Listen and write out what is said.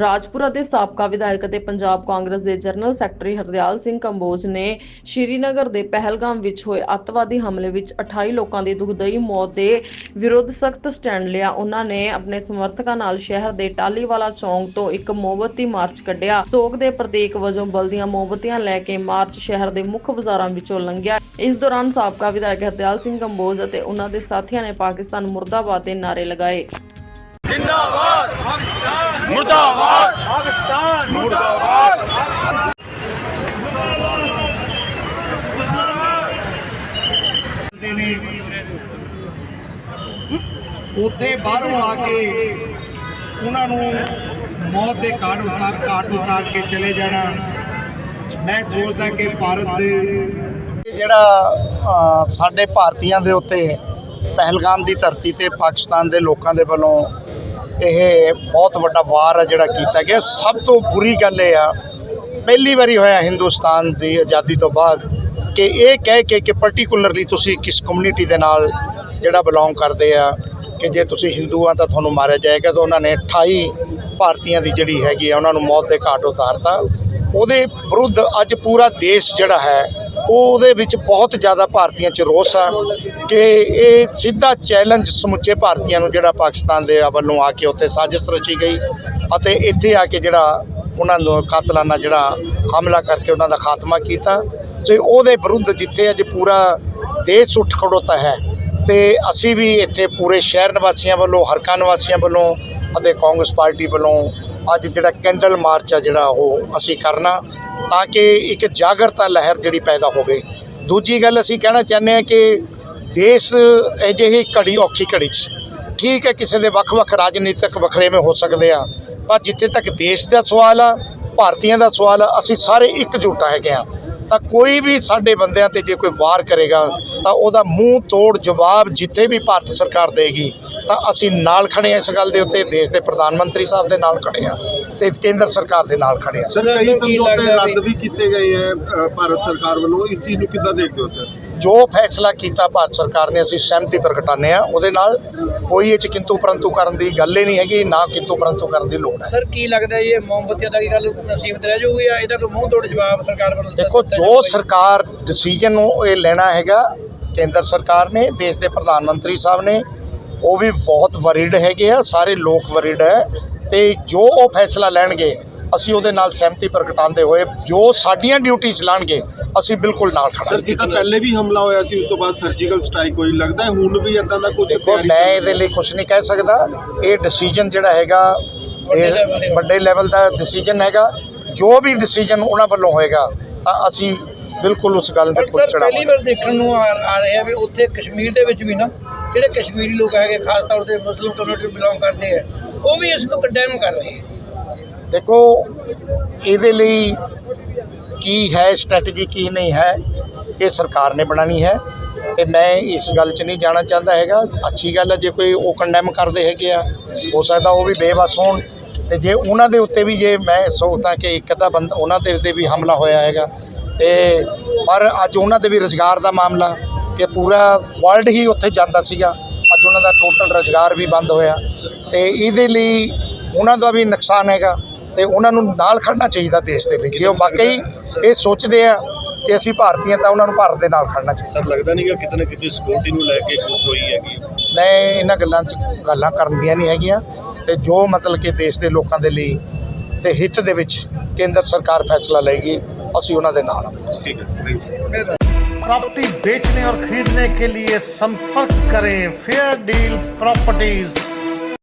ਰਾਜਪੁਰਾ ਦੇ ਸਾਬਕਾ ਵਿਧਾਇਕ ਅਤੇ ਪੰਜਾਬ ਕਾਂਗਰਸ ਦੇ ਜਨਰਲ ਸੈਕਟਰੀ ਹਰਦਿਆਲ ਸਿੰਘ ਕੰਬੋਜ ਨੇ ਸ਼੍ਰੀਨਗਰ ਦੇ ਪਹਿਲਗਾਮ ਵਿੱਚ ਹੋਏ ਅੱਤਵਾਦੀ ਹਮਲੇ ਵਿੱਚ 28 ਲੋਕਾਂ ਦੀ ਦੁਖਦਾਈ ਮੌਤ ਦੇ ਵਿਰੁੱਧ ਸਖਤ ਸਟੈਂਡ ਲਿਆ। ਉਹਨਾਂ ਨੇ ਆਪਣੇ ਸਮਰਥਕਾਂ ਨਾਲ ਸ਼ਹਿਰ ਦੇ ਟਾਲੀਵਾਲਾ ਚੌਂਕ ਤੋਂ ਇੱਕ ਮੋਮਬੱਤੀ ਮਾਰਚ ਕੱਢਿਆ। ਸੋਗ ਦੇ ਪ੍ਰਤੀਕ ਵਜੋਂ ਬਲਦੀਆਂ ਮੋਮਬੱਤੀਆਂ ਲੈ ਕੇ ਮਾਰਚ ਸ਼ਹਿਰ ਦੇ ਮੁੱਖ ਬਾਜ਼ਾਰਾਂ ਵਿੱਚੋਂ ਲੰਘਿਆ। ਇਸ ਦੌਰਾਨ ਸਾਬਕਾ ਵਿਧਾਇਕ ਹਰਦਿਆਲ ਸਿੰਘ ਕੰਬੋਜ ਅਤੇ ਉਹਨਾਂ ਦੇ ਸਾਥੀਆਂ ਨੇ ਪਾਕਿਸਤਾਨ ਮੁਰਦਾਬਾਦ ਦੇ ਨਾਅਰੇ ਲਗਾਏ। ਉੱਥੇ ਬਾਹਰੋਂ ਆ ਕੇ ਉਹਨਾਂ ਨੂੰ ਮੌਤ ਦੇ ਕਾਟ ਉਤਾਰ ਕਾਟ ਉਤਾਰ ਕੇ ਚਲੇ ਜਾਣਾ। ਮੈਂ ਸੋਚਦਾ ਕਿ ਭਾਰਤ ਦੇ ਜਿਹੜਾ ਸਾਡੇ ਭਾਰਤੀਆਂ ਦੇ ਉੱਤੇ ਪਹਿਲਗਾਮ ਦੀ ਧਰਤੀ ਤੇ ਪਾਕਿਸਤਾਨ ਦੇ ਲੋਕਾਂ ਦੇ ਵੱਲੋਂ ਇਹ ਬਹੁਤ ਵੱਡਾ ਵਾਰ ਆ ਜਿਹੜਾ ਕੀਤਾ ਗਿਆ। ਸਭ ਤੋਂ ਬੁਰੀ ਗੱਲ ਇਹ ਆ, ਪਹਿਲੀ ਵਾਰੀ ਹੋਇਆ ਹਿੰਦੁਸਤਾਨ ਦੀ ਆਜ਼ਾਦੀ ਤੋਂ ਬਾਅਦ ਕਿ ਇਹ ਕਹਿ ਕੇ ਕਿ ਪਾਰਟਿਕੂਲਰਲੀ ਤੁਸੀਂ ਕਿਸ ਕਮਿਊਨਿਟੀ ਦੇ ਨਾਲ ਜਿਹੜਾ ਬਿਲੋਂਗ ਕਰਦੇ ਆ, ਕਿ ਜੇ ਤੁਸੀਂ ਹਿੰਦੂ ਆ ਤਾਂ ਤੁਹਾਨੂੰ ਮਾਰਿਆ ਜਾਏਗਾ ਤਾਂ ਉਹਨਾਂ ਨੇ 28 ਭਾਰਤੀਆਂ ਦੀ ਜਿਹੜੀ ਹੈਗੀ ਆ, ਉਹਨਾਂ ਨੂੰ ਮੌਤ ਦੇ ਘਾਟ ਉਤਾਰਤਾ। ਉਹਦੇ ਵਿਰੁੱਧ ਅੱਜ ਪੂਰਾ ਦੇਸ਼ ਜਿਹੜਾ ਹੈ ਉਹਦੇ ਵਿੱਚ ਬਹੁਤ ਜ਼ਿਆਦਾ ਭਾਰਤੀਆਂ 'ਚ ਰੋਸ ਆ ਕਿ ਇਹ ਸਿੱਧਾ ਚੈਲੰਜ ਸਮੁੱਚੇ ਭਾਰਤੀਆਂ ਨੂੰ ਜਿਹੜਾ ਪਾਕਿਸਤਾਨ ਦੇ ਵੱਲੋਂ ਆ ਕੇ ਉੱਥੇ ਸਾਜ਼ਿਸ਼ ਰਚੀ ਗਈ ਅਤੇ ਇੱਥੇ ਆ ਕੇ ਜਿਹੜਾ ਉਹਨਾਂ ਨੂੰ ਕਾਤਲਾਨਾ ਜਿਹੜਾ ਹਮਲਾ ਕਰਕੇ ਉਹਨਾਂ ਦਾ ਖਾਤਮਾ ਕੀਤਾ ਤੇ ਉਹਦੇ ਵਿਰੁੱਧ ਜਿੱਥੇ ਅੱਜ ਪੂਰਾ ਦੇਸ਼ ਉੱਠ ਖੜੋਤਾ ਹੈ ਤੇ ਅਸੀਂ ਵੀ ਇੱਥੇ ਪੂਰੇ ਸ਼ਹਿਰ ਨਿਵਾਸੀਆਂ ਵੱਲੋਂ ਹਰਕਾ ਨਿਵਾਸੀਆਂ ਵੱਲੋਂ ਅਤੇ ਕਾਂਗਰਸ ਪਾਰਟੀ ਵੱਲੋਂ ਅੱਜ ਜਿਹੜਾ ਕੈਂਡਲ ਮਾਰਚ ਆ ਜਿਹੜਾ ਉਹ ਅਸੀਂ ਕਰਨਾ ਤਾਂ ਕਿ ਇੱਕ ਜਾਗਰਤਾ ਲਹਿਰ ਜਿਹੜੀ ਪੈਦਾ ਹੋਵੇ। ਦੂਜੀ ਗੱਲ ਅਸੀਂ ਕਹਿਣਾ ਚਾਹੁੰਦੇ ਹਾਂ ਕਿ ਦੇਸ਼ ਅਜਿਹੀ ਘੜੀ ਔਖੀ ਘੜੀ 'ਚ ਠੀਕ ਹੈ, ਕਿਸੇ ਦੇ ਵੱਖ-ਵੱਖ ਰਾਜਨੀਤਿਕ ਵਖਰੇਵੇਂ ਹੋ ਸਕਦੇ ਆ, ਪਰ ਜਿੱਥੇ ਤੱਕ ਦੇਸ਼ ਦਾ ਸਵਾਲ ਆ, ਭਾਰਤੀਆਂ ਦਾ ਸਵਾਲ ਆ, ਅਸੀਂ ਸਾਰੇ ਇਕਜੁੱਟ ਹੈਗੇ ਆ। ਤਾਂ ਕੋਈ ਵੀ ਸਾਡੇ ਬੰਦਿਆਂ ਤੇ ਜੇ ਕੋਈ ਵਾਰ ਕਰੇਗਾ ਤਾਂ ਉਹਦਾ ਮੂੰਹ ਤੋੜ ਜਵਾਬ ਜਿੱਥੇ ਵੀ ਭਾਰਤ ਸਰਕਾਰ ਦੇਗੀ ਤਾਂ ਅਸੀਂ ਨਾਲ ਖੜੇ ਆ ਇਸ ਗੱਲ ਦੇ ਉੱਤੇ। ਦੇਸ਼ ਦੇ ਪ੍ਰਧਾਨ ਮੰਤਰੀ ਸਾਹਿਬ ਦੇ ਨਾਲ ਖੜੇ ਆ ਤੇ ਕੇਂਦਰ ਸਰਕਾਰ ਦੇ ਨਾਲ ਖੜੇ ਆ ਸਰ ਕਈ ਸਮਝੌਤੇ ਰੱਦ ਵੀ ਕੀਤੇ ਗਏ ਹੈ ਅ, ਭਾਰਤ ਸਰਕਾਰ ਵੱਲੋਂ। ਇਸ ਚੀਜ਼ ਨੂੰ ਕਿੱਦਾਂ ਦੇਖਦੇ ਹੋ ਸਰ? ਜੋ ਫੈਸਲਾ ਕੀਤਾ ਭਾਰਤ ਸਰਕਾਰ ਨੇ ਅਸੀਂ ਸਹਿਮਤੀ ਪ੍ਰਗਟਾਉਂਦੇ ਆ ਉਹਦੇ ਨਾਲ ਕੋਈ ਇਹ ਚ ਕਿੰਤੂ ਪਰੰਤੂ ਕਰਨ ਦੀ ਗੱਲ ਹੀ ਨਹੀਂ ਹੈਗੀ ਨਾ ਕਿੰਤੂ ਪਰੰਤੂ ਕਰਨ ਦੀ ਲੋੜ ਹੈ ਸਰ ਕੀ ਲੱਗਦਾ ਇਹ ਮੋਮਬੱਤੀਆਂ ਦਾ ਕੀ ਗੱਲ ਨਸੀਬਤ ਰਹਿ ਜਾਊਗੀ ਜਾਂ ਇਹਦਾ ਕੋਈ ਮੂੰਹ ਤੋੜ ਜਵਾਬ ਸਰਕਾਰ ਵੱਲੋਂ ਦੇਖੋ ਜੋ? ਸਰਕਾਰ ਡਿਸੀਜਨ ਨੂੰ ਇਹ ਲੈਣਾ ਹੈਗਾ ਕੇਂਦਰ ਸਰਕਾਰ ਨੇ ਦੇਸ਼ ਦੇ ਪ੍ਰਧਾਨ ਮੰਤਰੀ ਸਾਹਿਬ ਨੇ ਉਹ ਵੀ ਬਹੁਤ ਵਰੀਡ ਹੈਗੇ ਆ ਸਾਰੇ ਲੋਕ ਵਰੀਡ ਹੈ ਤੇ ਜੋ ਉਹ ਫੈਸਲਾ ਲੈਣਗੇ ਅਸੀਂ ਉਹਦੇ ਨਾਲ ਸਹਿਮਤੀ ਪ੍ਰਗਟਾਉਂਦੇ ਹੋਏ ਜੋ ਸਾਡੀਆਂ ਡਿਊਟੀ ਚਲਾਣਗੇ ਅਸੀਂ ਬਿਲਕੁਲ ਨਾਲ ਸਰ ਖੜਾਂਗੇ ਜਿੱਦਾਂ ਪਹਿਲੇ ਵੀ ਹਮਲਾ ਹੋਇਆ ਸੀ ਉਸ ਤੋਂ ਬਾਅਦ ਸਰਜੀਕਲ ਸਟ੍ਰਾਈਕ ਹੋਈ ਲੱਗਦਾ ਹੈ ਹੁਣ ਵੀ ਇਦਾਂ ਦਾ ਕੁਝ ਦੇਖੋ ਮੈਂ ਇਹਦੇ ਲਈ ਕੁਝ ਨਹੀਂ ਕਹਿ ਸਕਦਾ। ਇਹ ਡਿਸੀਜਨ ਜਿਹੜਾ ਹੈਗਾ ਇਹ ਵੱਡੇ ਲੈਵਲ ਦਾ ਡਿਸੀਜਨ ਹੈਗਾ। ਜੋ ਵੀ ਡਿਸੀਜਨ ਉਹਨਾਂ ਵੱਲੋਂ ਹੋਏਗਾ ਤਾਂ ਅਸੀਂ ਬਿਲਕੁਲ ਉਸ ਗੱਲ ਤੇ ਪੁੱਛ ਸਰ ਪਹਿਲੀ ਚੜਾਵਾਂਗੇ ਵਾਰ ਦੇਖਣ ਨੂੰ ਆ ਆ ਰਿਹਾ ਵੀ ਉੱਥੇ ਕਸ਼ਮੀਰ ਦੇ ਵਿੱਚ ਵੀ ਨਾ ਜਿਹੜੇ ਕਸ਼ਮੀਰੀ ਲੋਕ ਹੈਗੇ ਖਾਸ ਤੌਰ ਤੇ ਮੁਸਲਿਮ ਕਮਿਊਨਿਟੀ ਬਿਲੋਂਗ ਕਰਦੇ ਆ ਉਹ ਵੀ ਇਸ ਨੂੰ ਕੰਡੈਮ ਕਰ ਰਹੇ ਹੈ ਦੇਖੋ, ਇਹਦੇ ਲਈ ਕੀ ਹੈ ਸਟ੍ਰੈਟਜੀ ਕੀ ਨਹੀਂ ਹੈ, ਇਹ ਸਰਕਾਰ ਨੇ ਬਣਾਣੀ ਹੈ। ਤੇ ਮੈਂ ਇਸ ਗੱਲ 'ਚ ਨਹੀਂ ਜਾਣਾ ਚਾਹੁੰਦਾ ਹੈਗਾ। ਅੱਛੀ ਗੱਲ ਹੈ, ਜੇ ਕੋਈ ਉਹ ਕੰਡੈਮ ਕਰਦੇ ਹੈਗੇ ਆ, ਹੋ ਸਕਦਾ ਉਹ ਵੀ ਬੇਬਸ ਹੋਣ। ਤੇ ਜੇ ਉਹਨਾਂ ਦੇ ਉੱਤੇ ਵੀ ਜੇ ਮੈਂ ਸੋਚਦਾ ਕਿ ਇੱਕ ਅੱਧਾ ਬੰਦਾ, ਉਹਨਾਂ ਦੇ ਉੱਤੇ ਵੀ ਹਮਲਾ ਹੋਇਆ ਹੈਗਾ, ਤੇ ਪਰ ਅੱਜ ਉਹਨਾਂ ਦੇ ਵੀ ਰੁਜ਼ਗਾਰ ਦਾ ਮਾਮਲਾ, ਕਿ ਪੂਰਾ ਵਰਲਡ ਹੀ ਉੱਥੇ ਜਾਂਦਾ ਸੀਗਾ। ਅੱਜ ਉਹਨਾਂ ਦਾ ਟੋਟਲ ਰੁਜ਼ਗਾਰ ਵੀ ਬੰਦ ਹੋਇਆ। ਤੇ ਇਹਦੇ ਲਈ ਉਹਨਾਂ ਦਾ ਵੀ ਨੁਕਸਾਨ ਹੈਗਾ। ਤੇ ਉਹਨਾਂ ਨੂੰ ਨਾਲ ਖੜਨਾ ਚਾਹੀਦਾ ਦੇਸ਼ ਦੇ ਲਈ ਜੇ ਉਹ ਵਾਕਈ ਇਹ ਸੋਚਦੇ ਆ ਕਿ ਅਸੀਂ ਭਾਰਤੀ ਹਾਂ ਤਾਂ ਉਹਨਾਂ ਨੂੰ ਭਾਰਤ ਦੇ ਨਾਲ ਖੜਨਾ ਚਾਹੀਦਾ ਸਰ ਲੱਗਦਾ ਨਹੀਂ ਕਿ ਕਿਤੇ ਨਾ ਕਿਤੇ ਸਿਕਿਉਰਿਟੀ ਨੂੰ ਲੈ ਕੇ ਕੁਝ ਹੋਈ ਹੈਗੀ ਮੈਂ ਇਹਨਾਂ ਗੱਲਾਂ 'ਚ ਗੱਲਾਂ ਕਰਨ ਦੀਆਂ ਨਹੀਂ ਹੈਗੀਆਂ ਤੇ ਜੋ ਮਤਲਬ ਕਿ ਦੇਸ਼ ਦੇ ਲੋਕਾਂ ਦੇ ਲਈ ਤੇ ਹਿੱਤ ਦੇ ਵਿੱਚ ਕੇਂਦਰ ਸਰਕਾਰ ਫੈਸਲਾ ਲਏਗੀ ਅਸੀਂ ਉਹਨਾਂ ਦੇ ਨਾਲ ਹਾਂ ਠੀਕ ਹੈ ਥੈਂਕ ਯੂ प्रॉपर्टी बेचने और खरीदने के लिए संपर्क करें फेयर डील प्रॉपर्टीज